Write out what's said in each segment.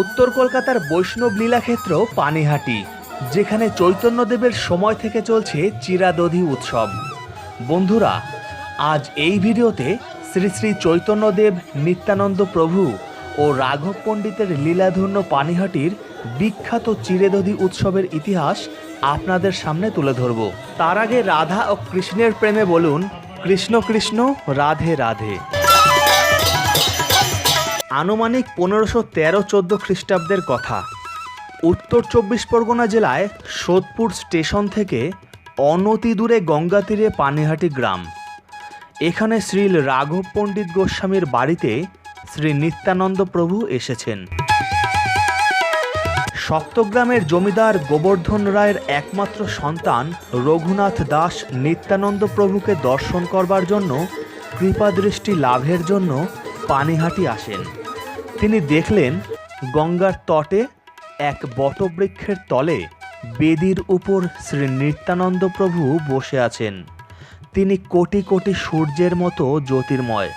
উত্তর কলকাতার বৈষ্ণব লীলাক্ষেত্র পানিহাটি, যেখানে চৈতন্যদেবের সময় থেকে চলছে চিরাদধি উৎসব। বন্ধুরা, আজ এই ভিডিওতে শ্রী শ্রী চৈতন্যদেব নিত্যানন্দ প্রভু ও রাঘব পণ্ডিতের লীলাধন্য পানিহাটির বিখ্যাত চিরেদধি উৎসবের ইতিহাস আপনাদের সামনে তুলে ধরব। তার আগে রাধা ও কৃষ্ণের প্রেমে বলুন, কৃষ্ণ কৃষ্ণ, রাধে রাধে। আনুমানিক পনেরোশো তেরো চোদ্দ খ্রিস্টাব্দের কথা। উত্তর চব্বিশ পরগনা জেলায় সোদপুর স্টেশন থেকে অনতি দূরে গঙ্গা তীরে পানিহাটি গ্রাম। এখানে শ্রী রাঘব পণ্ডিত গোস্বামীর বাড়িতে শ্রী নিত্যানন্দ প্রভু এসেছেন। সপ্তগ্রামের জমিদার গোবর্ধন রায়ের একমাত্র সন্তান রঘুনাথ দাস নিত্যানন্দ প্রভুকে দর্শন করবার জন্য কৃপাদৃষ্টি লাভের জন্য পানিহাটি আসেন। তিনি দেখলেন গঙ্গার তটে এক বটবৃক্ষের তলে বেদির উপর শ্রী নিত্যানন্দ প্রভু বসে আছেন। তিনি কোটি কোটি সূর্যের মতো জ্যোতির্ময়।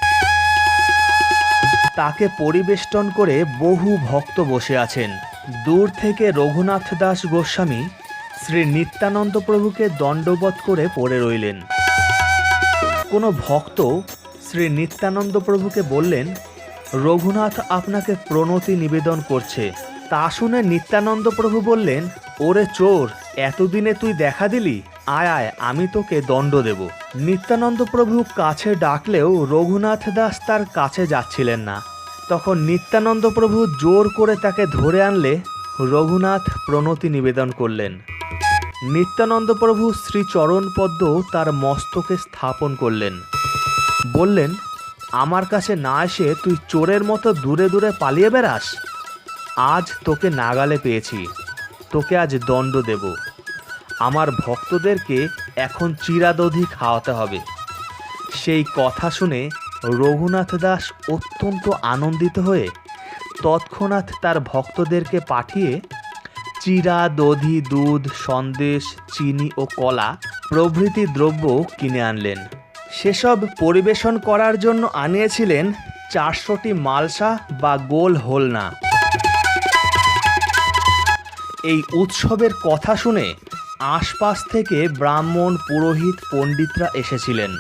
তাকে পরিবেষ্টন করে বহু ভক্ত বসে আছেন। দূর থেকে রঘুনাথ দাস গোস্বামী শ্রী নিত্যানন্দ প্রভুকে দণ্ডবধ করে পড়ে রইলেন। কোনো ভক্ত শ্রী নিত্যানন্দ প্রভুকে বললেন রঘুনাথ আপনাকে প্রণতি নিবেদন করছে। তা শুনে নিত্যানন্দ প্রভু বললেন, ওরে চোর, এতদিনে তুই দেখা দিলি? আয় আয়, আমি তোকে দণ্ড দেব। নিত্যানন্দ প্রভু কাছে ডাকলেও রঘুনাথ দাস তার কাছে যাচ্ছিলেন না। তখন নিত্যানন্দ প্রভু জোর করে তাকে ধরে আনলে রঘুনাথ প্রণতি নিবেদন করলেন। নিত্যানন্দ প্রভু শ্রীচরণ পদ্ম তার মস্তকে স্থাপন করলেন। বললেন আমার কাছে না এসে তুই চোরের মতো দূরে দূরে পালিয়ে বেড়াস? আজ তোকে নাগালে পেয়েছি। তোকে আজ দণ্ড দেব। আমার ভক্তদেরকে এখন চিরাদধি খাওয়াতে হবে। সেই কথা শুনে রঘুনাথ দাস অত্যন্ত আনন্দিত হয়ে তৎক্ষণাৎ তার ভক্তদেরকে পাঠিয়ে চিরা দধি দুধ, সন্দেশ, চিনি ও কলা প্রভৃতি দ্রব্য কিনে আনলেন। সেসব পরিবেশন করার জন্য আনিয়েছিলেন চারশোটি মালসা বা গোল হোলনা। এই উৎসবের কথা শুনে আশপাশ থেকে ব্রাহ্মণ পুরোহিত পণ্ডিতরা এসেছিলেন।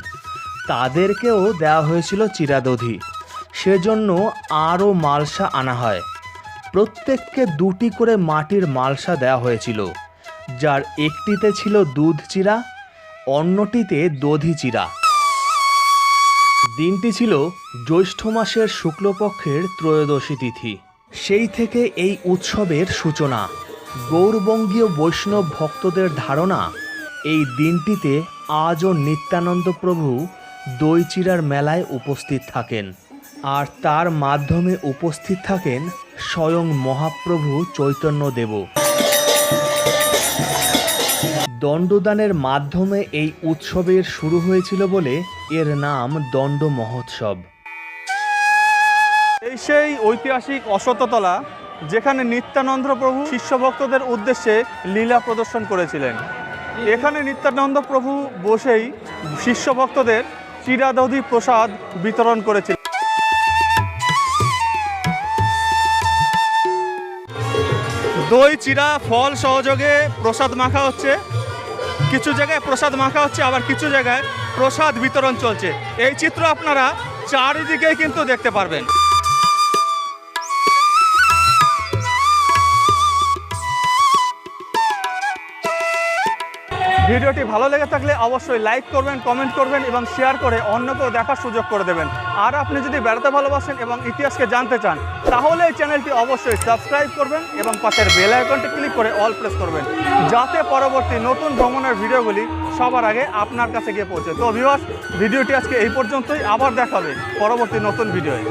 তাদেরকেও দেওয়া হয়েছিল চিরাদধি। সেজন্য আরও মালসা আনা হয়। প্রত্যেককে দুটি করে মাটির মালসা দেওয়া হয়েছিল। যার একটিতে ছিল দুধ চিরা, অন্যটিতে দধি চিরা। দিনটি ছিল জ্যৈষ্ঠ মাসের শুক্লপক্ষের ত্রয়োদশী তিথি। সেই থেকে এই উৎসবের সূচনা। গৌরবঙ্গীয় বৈষ্ণব ভক্তদের ধারণা, এই দিনটিতে আজও নিত্যানন্দ প্রভু দই চিরার মেলায় উপস্থিত থাকেন আর তার মাধ্যমে উপস্থিত থাকেন স্বয়ং মহাপ্রভু চৈতন্যদেব দণ্ডদানের মাধ্যমে এই উৎসবের শুরু হয়েছিল বলে এর নাম দণ্ড মহোৎসব। এই সেই ঐতিহাসিক অশ্বত্থতলা, যেখানে নিত্যানন্দ প্রভু শিষ্য ভক্তদের উদ্দেশ্যে লীলা প্রদর্শন করেছিলেন। এখানে নিত্যানন্দ প্রভু বসেই শিষ্য ভক্তদের চিরাদধি প্রসাদ বিতরণ করেছিলেন। দই, চিরা, ফল সহযোগে প্রসাদ মাখা হচ্ছে। কিছু জায়গায় প্রসাদ মাখা হচ্ছে, আবার কিছু জায়গায় প্রসাদ বিতরণ চলছে। এই চিত্র আপনারা চারিদিকেই কিন্তু দেখতে পারবেন। ভিডিওটি ভালো লেগে থাকলে অবশ্যই লাইক করবেন কমেন্ট করবেন এবং শেয়ার করে অন্যকেও দেখার সুযোগ করে দেবেন। আর আপনি যদি বেড়াতে ভালোবাসেন এবং ইতিহাসকে জানতে চান, তাহলে এই চ্যানেলটি অবশ্যই সাবস্ক্রাইব করবেন এবং পাশের বেল আইকনটি ক্লিক করে অল প্রেস করবেন, যাতে পরবর্তী নতুন ভ্রমণের ভিডিওগুলি সবার আগে আপনার কাছে গিয়ে পৌঁছে। তো ভিউয়ার্স ভিডিওটি আজকে এই পর্যন্তই, আবার দেখাবে পরবর্তী নতুন ভিডিওয়ে।